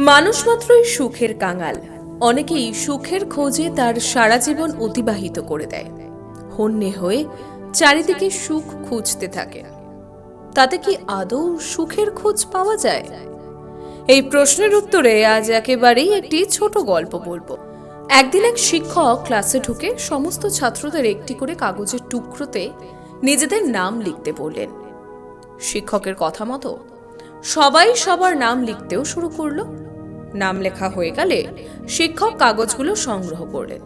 মানুষ মাত্রই সুখের কাঙাল। অনেকেই সুখের খোঁজে তার সারা জীবন অতিবাহিত করে দেয়। হন্যে হয়ে চারিদিকে সুখ খুঁজতে থাকে। তাতে কি আদৌ সুখের খোঁজ পাওয়া যায়? এই প্রশ্নের উত্তরে আজ একেবারেই একটি ছোট গল্প বলব। একদিন এক শিক্ষক ক্লাসে ঢুকে সমস্ত ছাত্রদের একটি করে কাগজের টুকরোতে নিজেদের নাম লিখতে বললেন। শিক্ষকের কথা মতো সবাই সবার নাম লিখতেও শুরু করল। নাম লেখা হয়ে গেলে শিক্ষক কাগজগুলো সংগ্রহ করলেন।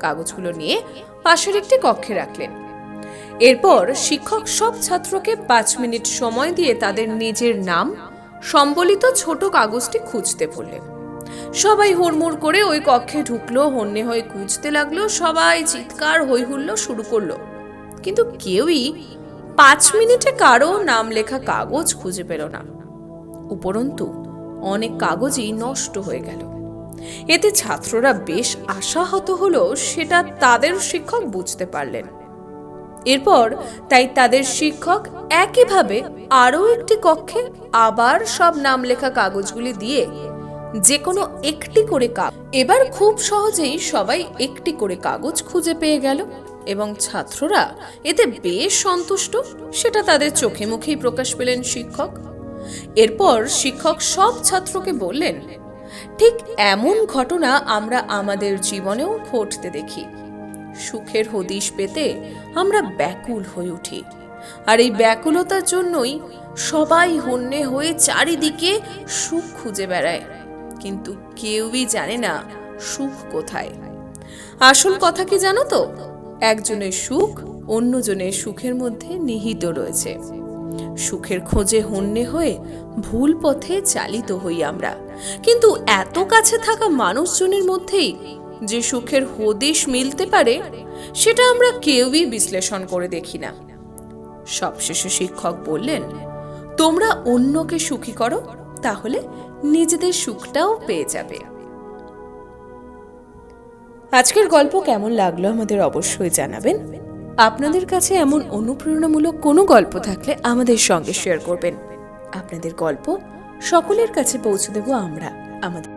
কাগজগুলো নিয়ে পাশের একটি কক্ষে রাখলেন। এরপর শিক্ষক সব ছাত্রকে পাঁচ মিনিট সময় দিয়ে তাদের নিজের নাম, সম্বলিত ছোট কাগজটি খুঁজতে বললেন। সবাই হুড়মুড় করে ওই কক্ষে ঢুকলো, হন্যে হয়ে খুঁজতে লাগল, সবাই চিৎকার হই হুল্লো শুরু করল। কিন্তু কেউই পাঁচ মিনিটে কারও নাম লেখা কাগজ খুঁজে পেল না। উপরন্তু অনেক কাগজই নষ্ট হয়ে গেল। এতে ছাত্ররা বেশ আশাহত হলো, সেটা তাদের শিক্ষক বুঝতে পারলেন। এরপর তাই তাদের শিক্ষক একইভাবে আরও একটি কক্ষে আবার সব নাম লেখা কাগজগুলি দিয়ে যে কোনো একটি করে কাগজ এবার খুব সহজেই সবাই একটি করে কাগজ খুঁজে পেয়ে গেল এবং ছাত্ররা এতে বেশ সন্তুষ্ট, সেটা তাদের চোখে মুখেই প্রকাশ পেলেন শিক্ষক। এরপর শিক্ষক সব ছাত্রকে বললেন, ঠিক এমন ঘটনা আমরা আমাদের জীবনেও ঘটতে দেখি। সুখের হদিশ পেতে আমরা ব্যাকুল হয়ে উঠি। আর এই ব্যাকুলতার জন্যই সবাই হন্যে হয়ে চারিদিকে সুখ খুঁজে বেড়ায়। কিন্তু কেউই জানে না সুখ কোথায়। আসল কথা কি জানো তো? একজনের সুখ অন্যজনের সুখের মধ্যে নিহিত রয়েছে। সুখের খোঁজে হন্যে হয়ে ভুল পথে চালিত হই আমরা। কিন্তু এত কাছে থাকা মানুষজনের মধ্যেই যে সুখের হদিশ মিলতে পারে, সেটা আমরা কেউই বিশ্লেষণ করে দেখি না। সবশেষে শিক্ষক বললেন, তোমরা অন্যকে সুখী করো, তাহলে নিজেদের সুখটাও পেয়ে যাবে। আজকের গল্প কেমন লাগল আমাদের অবশ্যই জানাবেন। আপনাদের কাছে এমন অনুপ্রেরণামূলক কোনো গল্প থাকলে আমাদের সঙ্গে শেয়ার করবেন। আপনাদের গল্প সকলের কাছে পৌঁছে দেব আমরা, আমাদের